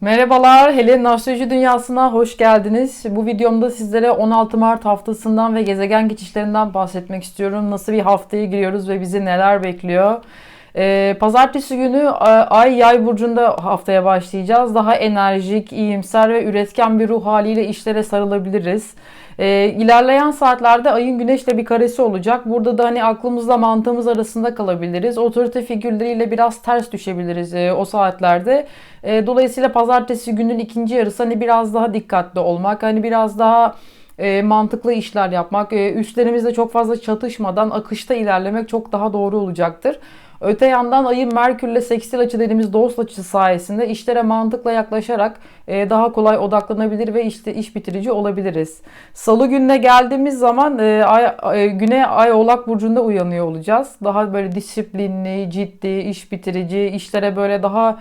Merhabalar, Helen Astroloji Dünyası'na hoş geldiniz. Bu videomda sizlere 16 Mart haftasından ve gezegen geçişlerinden bahsetmek istiyorum. Nasıl bir haftaya giriyoruz ve bizi neler bekliyor? Ee, pazartesi günü Ay Yay burcunda haftaya başlayacağız. Daha enerjik, iyimser ve üretken bir ruh haliyle işlere sarılabiliriz. E, ilerleyen saatlerde ayın güneşle bir karesi olacak. Burada da hani aklımızla mantığımız arasında kalabiliriz. Otorite figürleriyle biraz ters düşebiliriz e, o saatlerde. E, dolayısıyla pazartesi günün ikinci yarısı hani biraz daha dikkatli olmak, hani biraz daha e, mantıklı işler yapmak, e, üstlerimizle çok fazla çatışmadan akışta ilerlemek çok daha doğru olacaktır. Öte yandan ayın Merkürle sekstil açı dediğimiz dost açısı sayesinde işlere mantıkla yaklaşarak e, daha kolay odaklanabilir ve işte iş bitirici olabiliriz. Salı gününe geldiğimiz zaman e, ay, e, güne ay oğlak burcunda uyanıyor olacağız. Daha böyle disiplinli, ciddi, iş bitirici, işlere böyle daha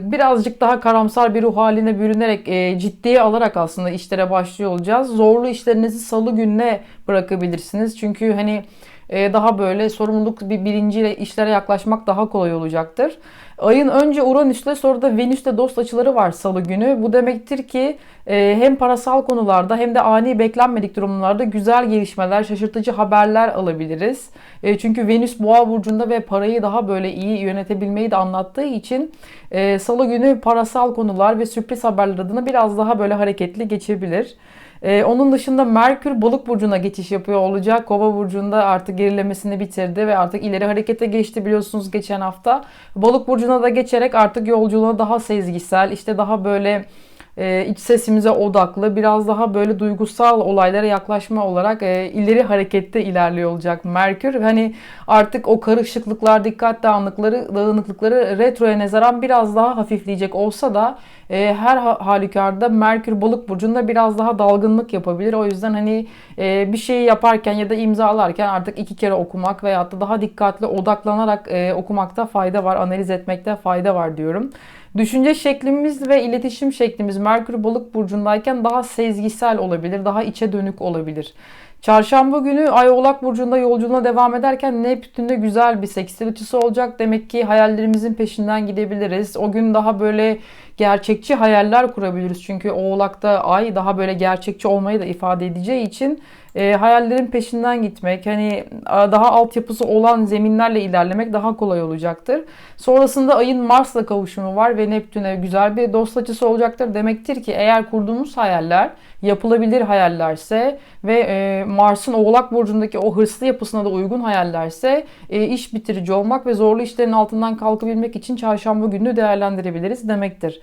birazcık daha karamsar bir ruh haline bürünerek ciddiye alarak aslında işlere başlıyor olacağız. Zorlu işlerinizi salı gününe bırakabilirsiniz. Çünkü hani e, daha böyle sorumluluk bir bilinciyle işlere yaklaşmak daha kolay olacaktır. Ayın önce Uranüs'le sonra da Venüs'te dost açıları var salı günü. Bu demektir ki e, hem parasal konularda hem de ani beklenmedik durumlarda güzel gelişmeler, şaşırtıcı haberler alabiliriz. E, çünkü Venüs Boğa burcunda ve parayı daha böyle iyi yönetebilmeyi de anlattığı için salı günü parasal konular ve sürpriz haberler adına biraz daha böyle hareketli geçebilir. Ee, onun dışında Merkür balık burcuna geçiş yapıyor olacak. Kova burcunda artık gerilemesini bitirdi ve artık ileri harekete geçti biliyorsunuz geçen hafta. Balık burcuna da geçerek artık yolculuğuna daha sezgisel, işte daha böyle e, iç sesimize odaklı, biraz daha böyle duygusal olaylara yaklaşma olarak e, ileri harekette ilerliyor olacak Merkür. Hani artık o karışıklıklar, dikkat dağınıkları, dağınıklıkları retroya nazaran biraz daha hafifleyecek olsa da e, her halükarda Merkür balık burcunda biraz daha dalgınlık yapabilir. O yüzden hani e, bir şeyi yaparken ya da imzalarken artık iki kere okumak veyahut da daha dikkatli odaklanarak e, okumakta fayda var, analiz etmekte fayda var diyorum. Düşünce şeklimiz ve iletişim şeklimiz Merkür Balık burcundayken daha sezgisel olabilir, daha içe dönük olabilir. Çarşamba günü Ay Oğlak Burcu'nda yolculuğuna devam ederken Neptün'de güzel bir sekstil açısı olacak. Demek ki hayallerimizin peşinden gidebiliriz. O gün daha böyle gerçekçi hayaller kurabiliriz. Çünkü Oğlak'ta Ay daha böyle gerçekçi olmayı da ifade edeceği için e, hayallerin peşinden gitmek, hani daha altyapısı olan zeminlerle ilerlemek daha kolay olacaktır. Sonrasında ayın Mars'la kavuşumu var ve Neptün'e güzel bir dost açısı olacaktır. Demektir ki eğer kurduğumuz hayaller yapılabilir hayallerse ve e, Mars'ın Oğlak Burcu'ndaki o hırslı yapısına da uygun hayallerse e, iş bitirici olmak ve zorlu işlerin altından kalkabilmek için çarşamba gününü değerlendirebiliriz demektir.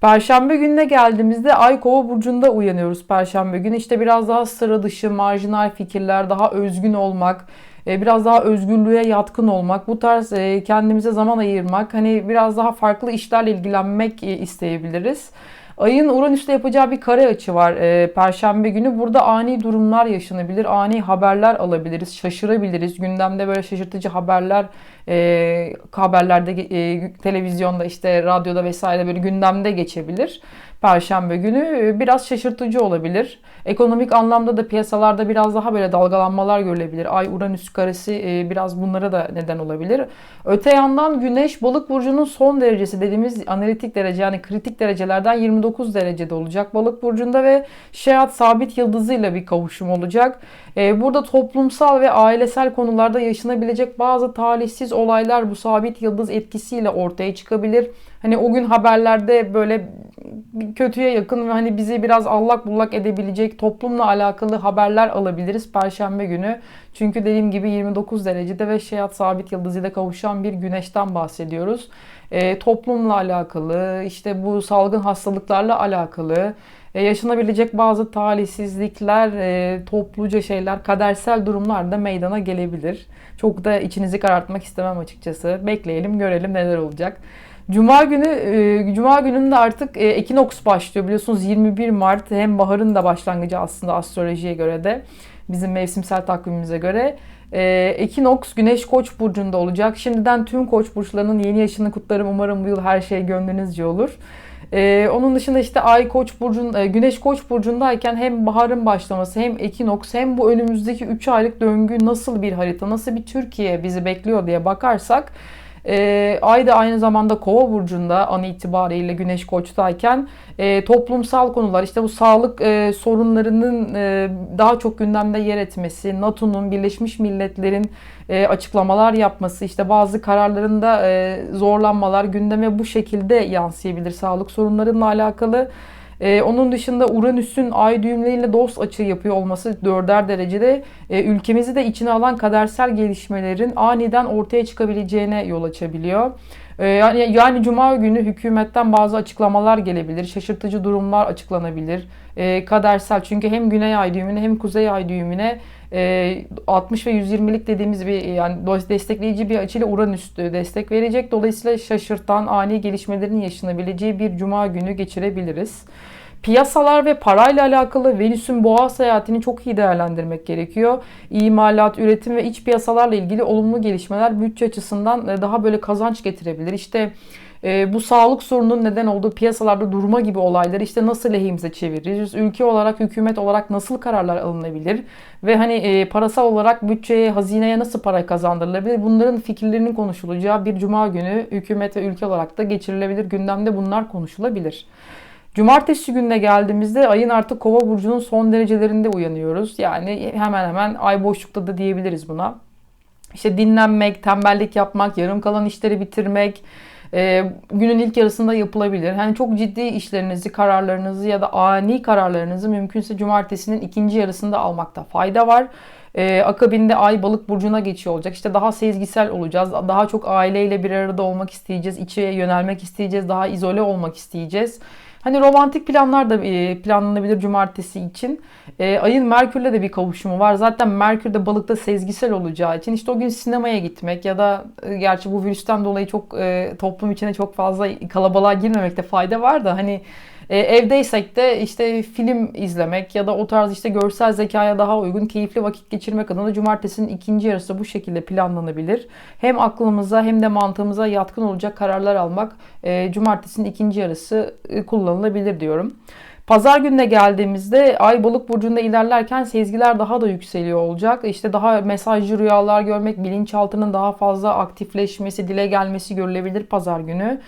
Perşembe gününe geldiğimizde Ay Kova burcunda uyanıyoruz Perşembe günü. İşte biraz daha sıra dışı, marjinal fikirler, daha özgün olmak, e, biraz daha özgürlüğe yatkın olmak, bu tarz e, kendimize zaman ayırmak, hani biraz daha farklı işlerle ilgilenmek e, isteyebiliriz. Ayın Uranüs'te yapacağı bir kare açı var e, Perşembe günü. Burada ani durumlar yaşanabilir, ani haberler alabiliriz, şaşırabiliriz. Gündemde böyle şaşırtıcı haberler, e, haberlerde, e, televizyonda, işte radyoda vesaire böyle gündemde geçebilir. Perşembe günü e, biraz şaşırtıcı olabilir. Ekonomik anlamda da piyasalarda biraz daha böyle dalgalanmalar görülebilir. Ay Uranüs karesi e, biraz bunlara da neden olabilir. Öte yandan Güneş Balık burcunun son derecesi dediğimiz analitik derece yani kritik derecelerden 29 derecede olacak Balık burcunda ve Şehat sabit yıldızıyla bir kavuşum olacak. E, burada toplumsal ve ailesel konularda yaşanabilecek bazı talihsiz olaylar bu sabit yıldız etkisiyle ortaya çıkabilir. Hani o gün haberlerde böyle kötüye yakın ve hani bizi biraz allak bullak edebilecek toplumla alakalı haberler alabiliriz Perşembe günü. Çünkü dediğim gibi 29 derecede ve Şehat sabit yıldızıyla kavuşan bir güneşten bahsediyoruz. E, toplumla alakalı, işte bu salgın hastalıklarla alakalı, e, yaşanabilecek bazı talihsizlikler, e, topluca şeyler, kadersel durumlar da meydana gelebilir. Çok da içinizi karartmak istemem açıkçası. Bekleyelim, görelim neler olacak. Cuma günü e, Cuma gününde artık e, ekinoks başlıyor. Biliyorsunuz 21 Mart hem baharın da başlangıcı aslında astrolojiye göre de bizim mevsimsel takvimimize göre. E, ekinoks Güneş Koç burcunda olacak. Şimdiden tüm Koç burçlarının yeni yaşını kutlarım. Umarım bu yıl her şey gönlünüzce olur. Ee, onun dışında işte Ay Koç burcun, e, Güneş Koç burcundayken hem baharın başlaması hem ekinoks hem bu önümüzdeki 3 aylık döngü nasıl bir harita, nasıl bir Türkiye bizi bekliyor diye bakarsak E, Ay da aynı zamanda Kova burcunda an itibariyle Güneş Koç'tayken e, toplumsal konular işte bu sağlık e, sorunlarının e, daha çok gündemde yer etmesi, NATO'nun Birleşmiş Milletler'in e, açıklamalar yapması, işte bazı kararlarında e, zorlanmalar gündeme bu şekilde yansıyabilir sağlık sorunlarıyla alakalı. Ee, onun dışında Uranüs'ün ay düğümleriyle dost açı yapıyor olması dörder derecede e, ülkemizi de içine alan kadersel gelişmelerin aniden ortaya çıkabileceğine yol açabiliyor. Ee, yani, yani Cuma günü hükümetten bazı açıklamalar gelebilir, şaşırtıcı durumlar açıklanabilir. Ee, kadersel çünkü hem Güney Ay düğümüne hem Kuzey Ay düğümüne 60 e, ve 120'lik dediğimiz bir yani destekleyici bir açıyla Uranüs destek verecek. Dolayısıyla şaşırtan ani gelişmelerin yaşanabileceği bir cuma günü geçirebiliriz. Piyasalar ve parayla alakalı Venüs'ün boğa seyahatini çok iyi değerlendirmek gerekiyor. İmalat, üretim ve iç piyasalarla ilgili olumlu gelişmeler bütçe açısından e, daha böyle kazanç getirebilir. İşte e, bu sağlık sorununun neden olduğu piyasalarda durma gibi olayları işte nasıl lehimize çeviririz? Ülke olarak, hükümet olarak nasıl kararlar alınabilir? Ve hani e, parasal olarak bütçeye, hazineye nasıl para kazandırılabilir? Bunların fikirlerinin konuşulacağı bir cuma günü hükümet ve ülke olarak da geçirilebilir. Gündemde bunlar konuşulabilir. Cumartesi gününe geldiğimizde ayın artık kova burcunun son derecelerinde uyanıyoruz. Yani hemen hemen ay boşlukta da diyebiliriz buna. İşte dinlenmek, tembellik yapmak, yarım kalan işleri bitirmek, e, günün ilk yarısında yapılabilir. Hani çok ciddi işlerinizi, kararlarınızı ya da ani kararlarınızı mümkünse cumartesinin ikinci yarısında almakta fayda var. Ee, akabinde ay balık burcuna geçiyor olacak. İşte daha sezgisel olacağız. Daha çok aileyle bir arada olmak isteyeceğiz. İçe yönelmek isteyeceğiz. Daha izole olmak isteyeceğiz. Hani romantik planlar da e, planlanabilir cumartesi için. E, ayın Merkür'le de bir kavuşumu var. Zaten Merkür de balıkta sezgisel olacağı için işte o gün sinemaya gitmek ya da e, gerçi bu virüsten dolayı çok toplum içine çok fazla kalabalığa girmemekte fayda var da hani e, evdeysek de işte film izlemek ya da o tarz işte görsel zekaya daha uygun keyifli vakit geçirmek adına cumartesinin ikinci yarısı bu şekilde planlanabilir. Hem aklımıza hem de mantığımıza yatkın olacak kararlar almak e, cumartesinin ikinci yarısı e, kullanılabilir diyorum. Pazar gününe geldiğimizde Ay Balık burcunda ilerlerken sezgiler daha da yükseliyor olacak. İşte daha mesajcı rüyalar görmek, bilinçaltının daha fazla aktifleşmesi, dile gelmesi görülebilir pazar günü.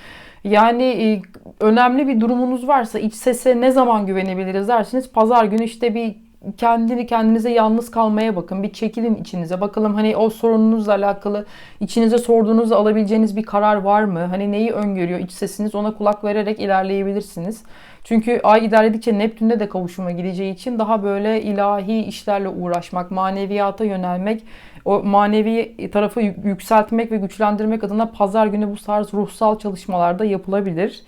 Yani e, önemli bir durumunuz varsa iç sese ne zaman güvenebiliriz dersiniz. Pazar günü işte bir kendini kendinize yalnız kalmaya bakın. Bir çekilin içinize. Bakalım hani o sorununuzla alakalı içinize sorduğunuzda alabileceğiniz bir karar var mı? Hani neyi öngörüyor iç sesiniz? Ona kulak vererek ilerleyebilirsiniz. Çünkü ay ilerledikçe Neptün'de de kavuşuma gideceği için daha böyle ilahi işlerle uğraşmak, maneviyata yönelmek, o manevi tarafı yükseltmek ve güçlendirmek adına pazar günü bu tarz ruhsal çalışmalarda yapılabilir.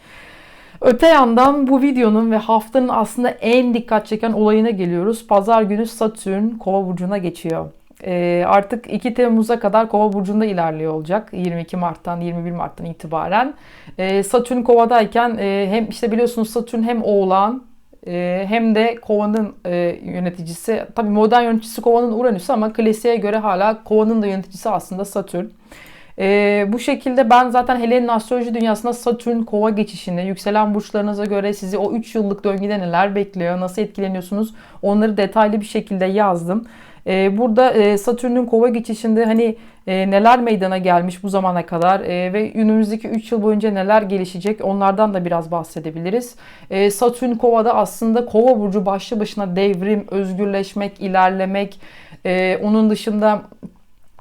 Öte yandan bu videonun ve haftanın aslında en dikkat çeken olayına geliyoruz. Pazar günü Satürn Kova burcuna geçiyor. Ee, artık 2 Temmuz'a kadar Kova burcunda ilerliyor olacak. 22 Mart'tan 21 Mart'tan itibaren. Ee, Satürn Kova'dayken e, hem işte biliyorsunuz Satürn hem Oğlan e, hem de Kova'nın e, yöneticisi. Tabii modern yöneticisi Kova'nın Uranüs ama klasiğe göre hala Kova'nın da yöneticisi aslında Satürn. Ee, bu şekilde ben zaten Helen'in astroloji dünyasında Satürn kova geçişini, yükselen burçlarınıza göre sizi o 3 yıllık döngüde neler bekliyor, nasıl etkileniyorsunuz onları detaylı bir şekilde yazdım. Ee, burada e, Satürn'ün kova geçişinde hani e, neler meydana gelmiş bu zamana kadar e, ve önümüzdeki 3 yıl boyunca neler gelişecek onlardan da biraz bahsedebiliriz. Satürn kovada aslında kova burcu başlı başına devrim, özgürleşmek, ilerlemek, onun dışında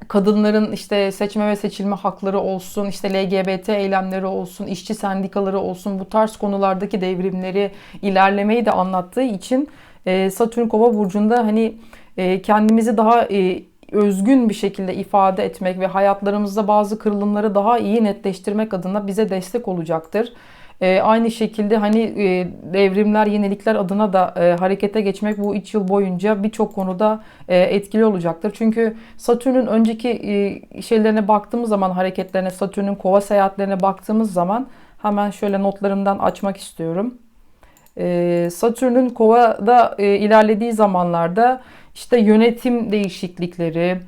kadınların işte seçme ve seçilme hakları olsun, işte LGBT eylemleri olsun, işçi sendikaları olsun bu tarz konulardaki devrimleri, ilerlemeyi de anlattığı için e, Satürn Kova burcunda hani e, kendimizi daha e, özgün bir şekilde ifade etmek ve hayatlarımızda bazı kırılımları daha iyi netleştirmek adına bize destek olacaktır. E, aynı şekilde hani e, devrimler, yenilikler adına da e, harekete geçmek bu 3 yıl boyunca birçok konuda e, etkili olacaktır. Çünkü Satürn'ün önceki e, şeylerine baktığımız zaman hareketlerine, Satürn'ün kova seyahatlerine baktığımız zaman hemen şöyle notlarımdan açmak istiyorum. E, Satürn'ün kovada e, ilerlediği zamanlarda işte yönetim değişiklikleri,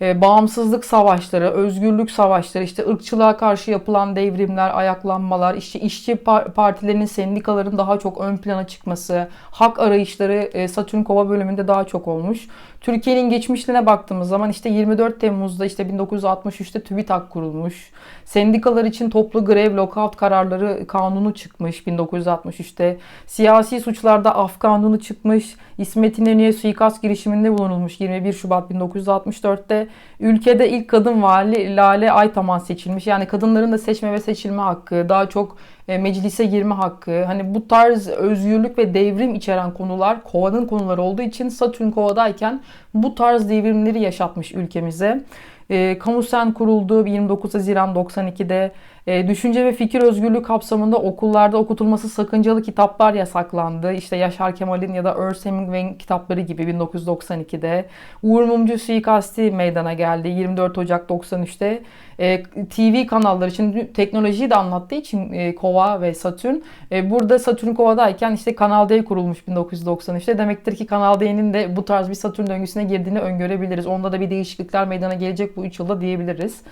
e, bağımsızlık savaşları, özgürlük savaşları, işte ırkçılığa karşı yapılan devrimler, ayaklanmalar, işte işçi partilerinin, sendikaların daha çok ön plana çıkması, hak arayışları e, Satürn Kova bölümünde daha çok olmuş. Türkiye'nin geçmişine baktığımız zaman işte 24 Temmuz'da işte 1963'te TÜBİTAK kurulmuş. Sendikalar için toplu grev, lockout kararları kanunu çıkmış 1963'te. Siyasi suçlarda af kanunu çıkmış. İsmet İnönü'ye suikast girişiminde bulunulmuş 21 Şubat 1964'te. Ülkede ilk kadın vali Lale Aytaman seçilmiş. Yani kadınların da seçme ve seçilme hakkı, daha çok e, meclise girme hakkı, hani bu tarz özgürlük ve devrim içeren konular kovanın konuları olduğu için Satürn kovadayken bu tarz devrimleri yaşatmış ülkemize. E, Kamusen kuruldu 29 Haziran 92'de. E, düşünce ve fikir özgürlüğü kapsamında okullarda okutulması sakıncalı kitaplar yasaklandı. İşte Yaşar Kemal'in ya da Ernest Hemingway'in kitapları gibi 1992'de. Uğur Mumcu suikasti meydana geldi 24 Ocak 93'te. E, TV kanalları için teknolojiyi de anlattığı için e, Kova ve Satürn. E, burada Satürn Kova'dayken işte Kanal D kurulmuş 1993'te. Demektir ki Kanal D'nin de bu tarz bir Satürn döngüsüne girdiğini öngörebiliriz. Onda da bir değişiklikler meydana gelecek bu 3 yılda diyebiliriz.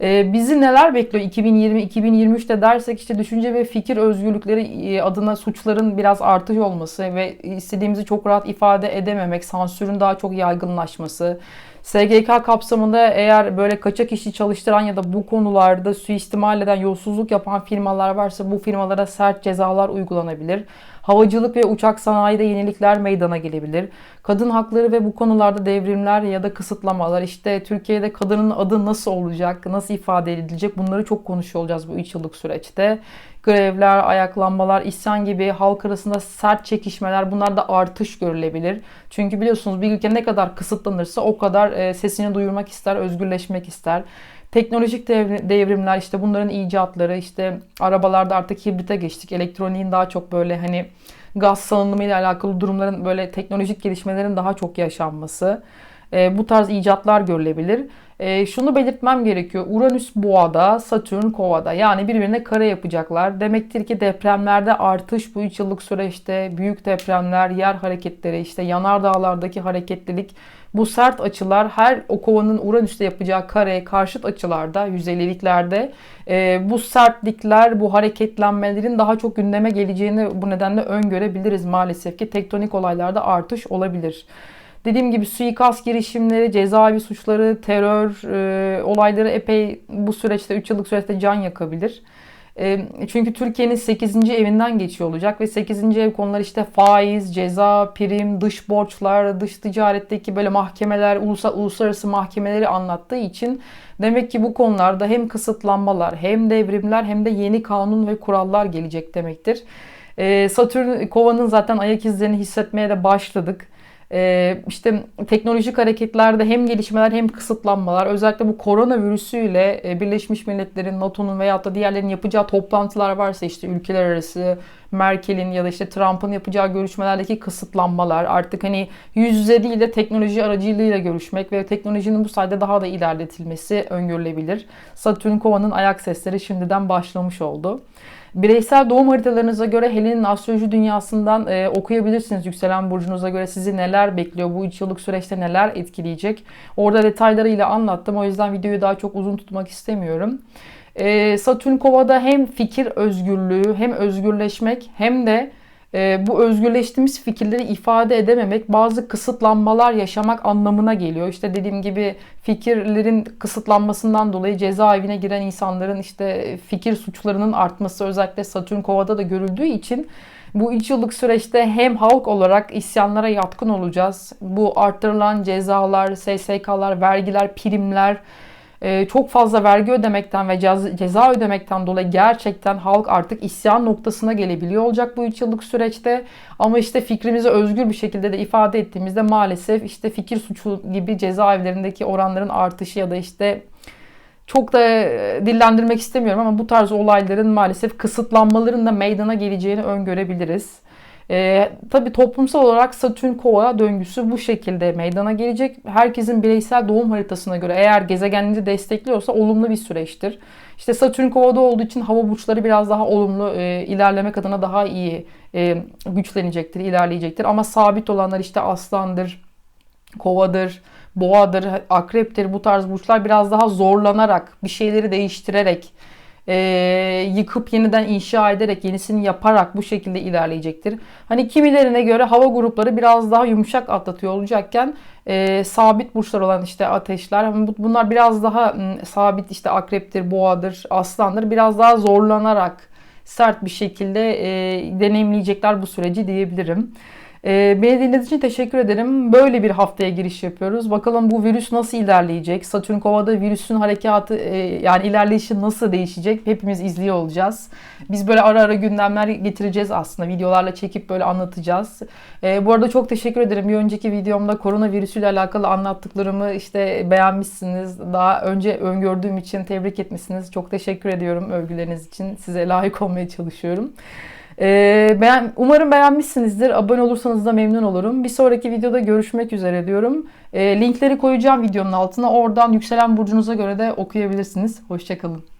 Ee, bizi neler bekliyor 2020-2023'te dersek işte düşünce ve fikir özgürlükleri e, adına suçların biraz artış olması ve istediğimizi çok rahat ifade edememek, sansürün daha çok yaygınlaşması, SGK kapsamında eğer böyle kaçak işi çalıştıran ya da bu konularda suistimal eden, yolsuzluk yapan firmalar varsa bu firmalara sert cezalar uygulanabilir. Havacılık ve uçak sanayide yenilikler meydana gelebilir. Kadın hakları ve bu konularda devrimler ya da kısıtlamalar. İşte Türkiye'de kadının adı nasıl olacak, nasıl ifade edilecek bunları çok konuşuyor olacağız bu 3 yıllık süreçte. Grevler, ayaklanmalar, isyan gibi halk arasında sert çekişmeler bunlar da artış görülebilir. Çünkü biliyorsunuz bir ülke ne kadar kısıtlanırsa o kadar e, sesini duyurmak ister, özgürleşmek ister. Teknolojik devrimler işte bunların icatları işte arabalarda artık hibrite geçtik. Elektroniğin daha çok böyle hani gaz salınımı ile alakalı durumların böyle teknolojik gelişmelerin daha çok yaşanması. E, bu tarz icatlar görülebilir. E, şunu belirtmem gerekiyor. Uranüs boğada, Satürn kovada. Yani birbirine kare yapacaklar. Demektir ki depremlerde artış bu 3 yıllık süreçte büyük depremler, yer hareketleri, işte yanardağlardaki hareketlilik bu sert açılar her o kovanın Uranüs'te yapacağı kare karşıt açılarda, 150'liklerde e, bu sertlikler, bu hareketlenmelerin daha çok gündeme geleceğini bu nedenle öngörebiliriz maalesef ki tektonik olaylarda artış olabilir. Dediğim gibi suikast girişimleri, cezaevi suçları, terör e, olayları epey bu süreçte 3 yıllık süreçte can yakabilir. Çünkü Türkiye'nin 8. evinden geçiyor olacak ve 8. ev konuları işte faiz, ceza, prim, dış borçlar, dış ticaretteki böyle mahkemeler, uluslararası mahkemeleri anlattığı için demek ki bu konularda hem kısıtlanmalar, hem devrimler hem de yeni kanun ve kurallar gelecek demektir. Satürn kovanın zaten ayak izlerini hissetmeye de başladık. Ee, işte teknolojik hareketlerde hem gelişmeler hem kısıtlanmalar özellikle bu koronavirüsüyle e, Birleşmiş Milletler'in, NATO'nun veya da diğerlerinin yapacağı toplantılar varsa işte ülkeler arası Merkel'in ya da işte Trump'ın yapacağı görüşmelerdeki kısıtlanmalar artık hani yüz yüze değil de teknoloji aracılığıyla görüşmek ve teknolojinin bu sayede daha da ilerletilmesi öngörülebilir. Satürn Kova'nın ayak sesleri şimdiden başlamış oldu. Bireysel doğum haritalarınıza göre Helen'in astroloji dünyasından e, okuyabilirsiniz. Yükselen burcunuza göre sizi neler bekliyor, bu 3 yıllık süreçte neler etkileyecek. Orada detaylarıyla anlattım. O yüzden videoyu daha çok uzun tutmak istemiyorum. E, Satürn Kova'da hem fikir özgürlüğü, hem özgürleşmek hem de bu özgürleştiğimiz fikirleri ifade edememek bazı kısıtlanmalar yaşamak anlamına geliyor. İşte dediğim gibi fikirlerin kısıtlanmasından dolayı cezaevine giren insanların işte fikir suçlarının artması özellikle Satürn Kova'da da görüldüğü için bu 3 yıllık süreçte hem halk olarak isyanlara yatkın olacağız. Bu arttırılan cezalar, SSK'lar, vergiler, primler, ee, çok fazla vergi ödemekten ve ceza ödemekten dolayı gerçekten halk artık isyan noktasına gelebiliyor olacak bu 3 yıllık süreçte. Ama işte fikrimizi özgür bir şekilde de ifade ettiğimizde maalesef işte fikir suçu gibi cezaevlerindeki oranların artışı ya da işte çok da e, dillendirmek istemiyorum ama bu tarz olayların maalesef kısıtlanmaların da meydana geleceğini öngörebiliriz. E, tabii toplumsal olarak Satürn kova döngüsü bu şekilde meydana gelecek. Herkesin bireysel doğum haritasına göre eğer gezegenleri destekliyorsa olumlu bir süreçtir. İşte Satürn kovada olduğu için hava burçları biraz daha olumlu e, ilerlemek adına daha iyi e, güçlenecektir, ilerleyecektir. Ama sabit olanlar işte aslandır, kovadır, boğadır, akreptir bu tarz burçlar biraz daha zorlanarak, bir şeyleri değiştirerek e, yıkıp yeniden inşa ederek yenisini yaparak bu şekilde ilerleyecektir. Hani kimilerine göre hava grupları biraz daha yumuşak atlatıyor olacakken e, sabit burçlar olan işte ateşler hani bu- bunlar biraz daha m, sabit işte akreptir, boğadır, aslandır biraz daha zorlanarak sert bir şekilde e, deneyimleyecekler bu süreci diyebilirim. Ee, beni için teşekkür ederim. Böyle bir haftaya giriş yapıyoruz. Bakalım bu virüs nasıl ilerleyecek? Satürn Kova'da virüsün harekatı e, yani ilerleyişi nasıl değişecek? Hepimiz izliyor olacağız. Biz böyle ara ara gündemler getireceğiz aslında. Videolarla çekip böyle anlatacağız. Ee, bu arada çok teşekkür ederim. Bir önceki videomda koronavirüsüyle alakalı anlattıklarımı işte beğenmişsiniz. Daha önce öngördüğüm için tebrik etmişsiniz. Çok teşekkür ediyorum övgüleriniz için. Size layık olmaya çalışıyorum. Ee, umarım beğenmişsinizdir. Abone olursanız da memnun olurum. Bir sonraki videoda görüşmek üzere diyorum. Ee, linkleri koyacağım videonun altına. Oradan yükselen burcunuza göre de okuyabilirsiniz. Hoşçakalın.